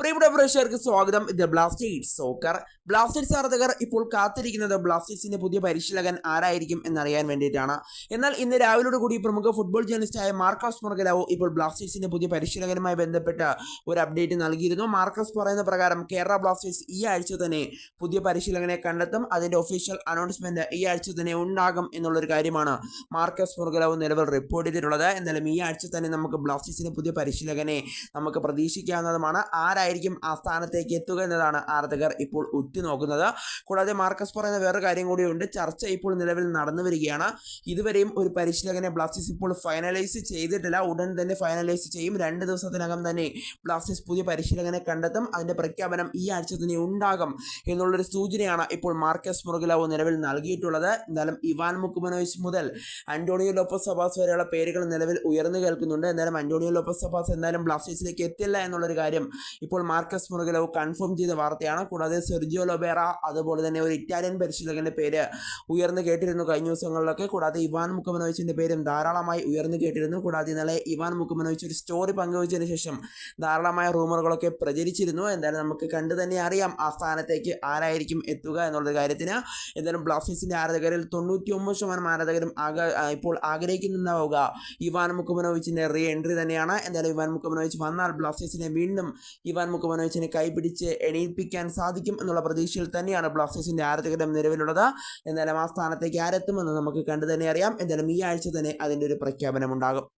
പ്രിയപ്പെട്ട പ്രേക്ഷകർക്ക് സ്വാഗതം. ഇത് ബ്ലാസ്റ്റേഴ്സ് സോക്കർ ബ്ലാസ്റ്റേഴ്സ് ആരാധകർ ഇപ്പോൾ കാത്തിരിക്കുന്നത് ബ്ലാസ്റ്റേഴ്സിന്റെ പുതിയ പരിശീലകൻ ആരായിരിക്കും എന്നറിയാൻ വേണ്ടിയിട്ടാണ്. എന്നാൽ ഇന്ന് രാവിലോട് കൂടി പ്രമുഖ ഫുട്ബോൾ ജേർണലിസ്റ്റായ മാർക്കസ് മൊർഗലാവോ ഇപ്പോൾ ബ്ലാസ്റ്റേഴ്സിന്റെ പുതിയ പരിശീലകനുമായി ബന്ധപ്പെട്ട ഒരു അപ്ഡേറ്റ് നൽകിയിരുന്നു. മാർക്കസ് പറയുന്ന പ്രകാരം കേരള ബ്ലാസ്റ്റേഴ്സ് ഈ ആഴ്ച തന്നെ പുതിയ പരിശീലകനെ കണ്ടെത്തും. അതിന്റെ ഒഫീഷ്യൽ അനൗൺസ്മെന്റ് ഈ ആഴ്ച തന്നെ ഉണ്ടാകും എന്നുള്ളൊരു കാര്യമാണ് മാർക്കസ് മൊർഗലാവോ നിലവിൽ റിപ്പോർട്ട് ചെയ്തിട്ടുള്ളത്. എന്നാലും ഈ ആഴ്ച തന്നെ നമുക്ക് ബ്ലാസ്റ്റേഴ്സിന്റെ പുതിയ പരിശീലകനെ നമുക്ക് പ്രതീക്ഷിക്കാവുന്നതുമാണ്. ആരായിരിക്കും ആ സ്ഥാനത്തേക്ക് എത്തുക എന്നതാണ് ആരാധകർ ഇപ്പോൾ ഉറ്റുനോക്കുന്നത്. കൂടാതെ മാർക്കസ് പറയുന്ന വേറെ കാര്യം കൂടിയുണ്ട്. ചർച്ച ഇപ്പോൾ നിലവിൽ നടന്നു വരികയാണ്. ഇതുവരെയും ഒരു പരിശീലകനെ ബ്ലാസ്റ്റേഴ്സ് ഇപ്പോൾ ഫൈനലൈസ് ചെയ്തിട്ടില്ല. ഉടൻ തന്നെ ഫൈനലൈസ് ചെയ്യും. രണ്ട് ദിവസത്തിനകം തന്നെ ബ്ലാസ്റ്റേഴ്സ് പുതിയ പരിശീലകനെ കണ്ടെത്തും. അതിന്റെ പ്രഖ്യാപനം ഈ ആഴ്ച തന്നെ ഉണ്ടാകും എന്നുള്ളൊരു സൂചനയാണ് ഇപ്പോൾ മാർക്കസ് മുറുകിലാവ് നിലവിൽ നൽകിയിട്ടുള്ളത്. എന്നാലും ഇവാൻ മുക്കുമനോയിസ് മുതൽ അന്റോണിയോ ലോപ്പസ് സബാസ് വരെയുള്ള പേരുകൾ നിലവിൽ ഉയർന്നു കേൾക്കുന്നുണ്ട്. എന്നാലും അന്റോണിയോ ലോപ്പസ് സബാസ് എന്തായാലും ബ്ലാസ്റ്റേഴ്സിലേക്ക് എത്തില്ല എന്നുള്ളൊരു കാര്യം ഇപ്പോൾ മാർക്കസ് മുറുകലവ് കൺഫേം ചെയ്ത വാർത്തയാണ്. കൂടാതെ സെർജിയോ ലൊബേറ അതുപോലെ തന്നെ ഒരു ഇറ്റാലിയൻ പരിശീലകന്റെ പേര് ഉയർന്നു കേട്ടിരുന്നു കഴിഞ്ഞ ദിവസങ്ങളിലൊക്കെ. കൂടാതെ ഇവാൻ മുഖമനോവിച്ചിന്റെ പേരും ധാരാളമായി ഉയർന്നു കേട്ടിരുന്നു. കൂടാതെ ഇന്നലെ ഇവാൻ മുഖമനോവിച്ച് ഒരു സ്റ്റോറി പങ്കുവച്ചതിന് ശേഷം ധാരാളമായ റൂമറുകളൊക്കെ പ്രചരിച്ചിരുന്നു. എന്തായാലും നമുക്ക് കണ്ടു തന്നെ അറിയാം ആ സ്ഥാനത്തേക്ക് ആരായിരിക്കും എത്തുക എന്നുള്ള കാര്യത്തിന്. എന്തായാലും ബ്ലാസ്റ്റേഴ്സിന്റെ ആരാധകരിൽ തൊണ്ണൂറ്റി ഒമ്പത് ശതമാനം ആരാധകരും ഇപ്പോൾ ആഗ്രഹിക്കുന്നുണ്ടാവുക ഇവാൻ മുക്കമനോവിച്ചിന്റെ റീ എൻട്രി തന്നെയാണ്. എന്തായാലും ഇവാൻ മുക്കമനോവിച്ച് വന്നാൽ ബ്ലാസ്റ്റേഴ്സിനെ വീണ്ടും ഇവാൻ മുക്കമനോവിച്ചിനെ കൈപിടിച്ച് എണീപ്പിക്കാൻ സാധിക്കും എന്നുള്ള പ്രതീക്ഷയിൽ തന്നെയാണ് ബ്ലാസ്റ്റേഴ്സിന്റെ ആരാധകരും നിലവിലുള്ളത്. എന്തായാലും ആ സ്ഥാനത്തേക്ക് ആരെത്തുമെന്ന് നമുക്ക് കണ്ടു തന്നെ അറിയാം. എന്തായാലും ഈ ആഴ്ച തന്നെ അതിന്റെ ഒരു പ്രഖ്യാപനം ഉണ്ടാകും